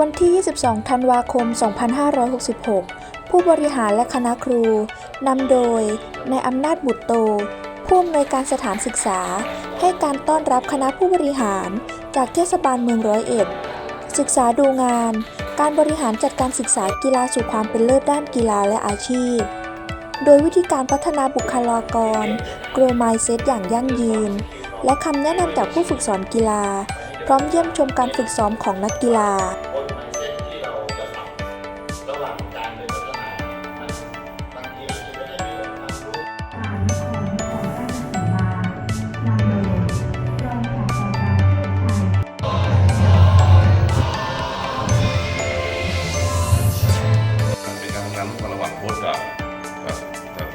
วันที่ 22 ธันวาคม 2566 ผู้บริหารและคณะครู นำโดยนายอำนาจบุตรโต ผู้อำนวยการสถานศึกษา ให้การต้อนรับคณะผู้บริหาร จากเทศบาลเมืองร้อยเอ็ด ศึกษาดูงาน การบริหารจัดการศึกษากีฬาสู่ความเป็นเลิศด้านกีฬาและอาชีพ โดยวิธีการพัฒนาบุคลากร grow mindset อย่างยั่งยืน และคำแนะนำจากผู้ฝึกสอนกีฬา พร้อมเยี่ยมชมการฝึกซ้อมของนักกีฬาานร่วมกันระหว่างโค้ชกับกับกับ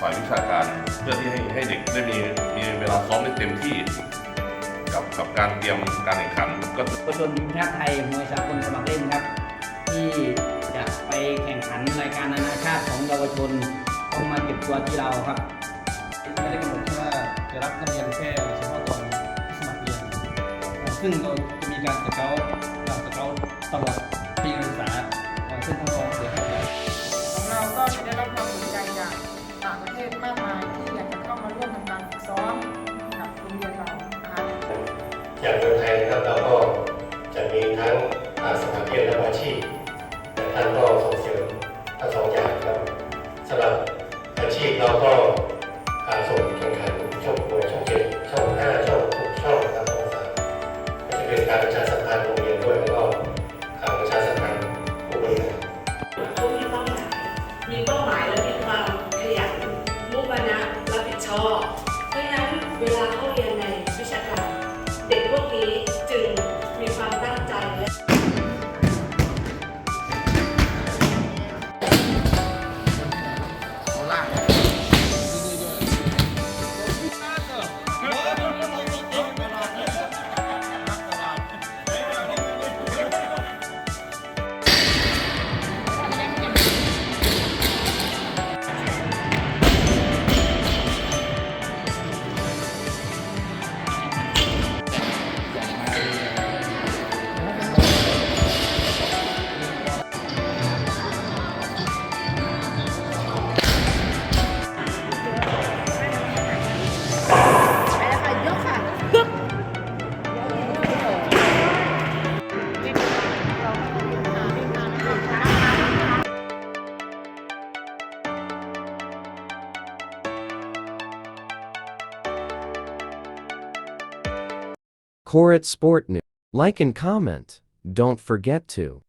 ฝ่ายวิชาการ เพื่อที่ให้ให้เด็กได้มีมีเวลาซ้อมได้เต็มที่ กับกับการเตรียมการแข่งขันก็เยาวชนทีมชาติไทยมวยสากลสมัครเล่นครับ ที่จะไปแข่งขันรายการนานาชาติของเยาวชนต้องมาเก็บตัวที่เราครับไม่ได้กำหนดว่าจะรับนักเรียนแค่เฉพาะตอนที่สมัครเรียนอ่าซึ่งเราจะมีการสเกาต์อ่าสเกาต์ตลอด ประเทศมากมายที่อยากจะเข้ามาร่วมทำการฝึกซ้อมกับโรงเรียนเรานะคะอย่างเมืองไทยนะครับเราก็จะมีทั้งอาสถานเรียนและอาชีพแต่ท่านก็ส่งเสริมทั้งสองอย่างครับสำหรับอาชีพเราก็อ่าส่งแข่งขันช่องมวช่องเจ็ดช่องห้าช่องหกช่องนะครับช่องสามก็จะเป็นการประชาสัม Koret Sport News. Like and comment. Don't forget to.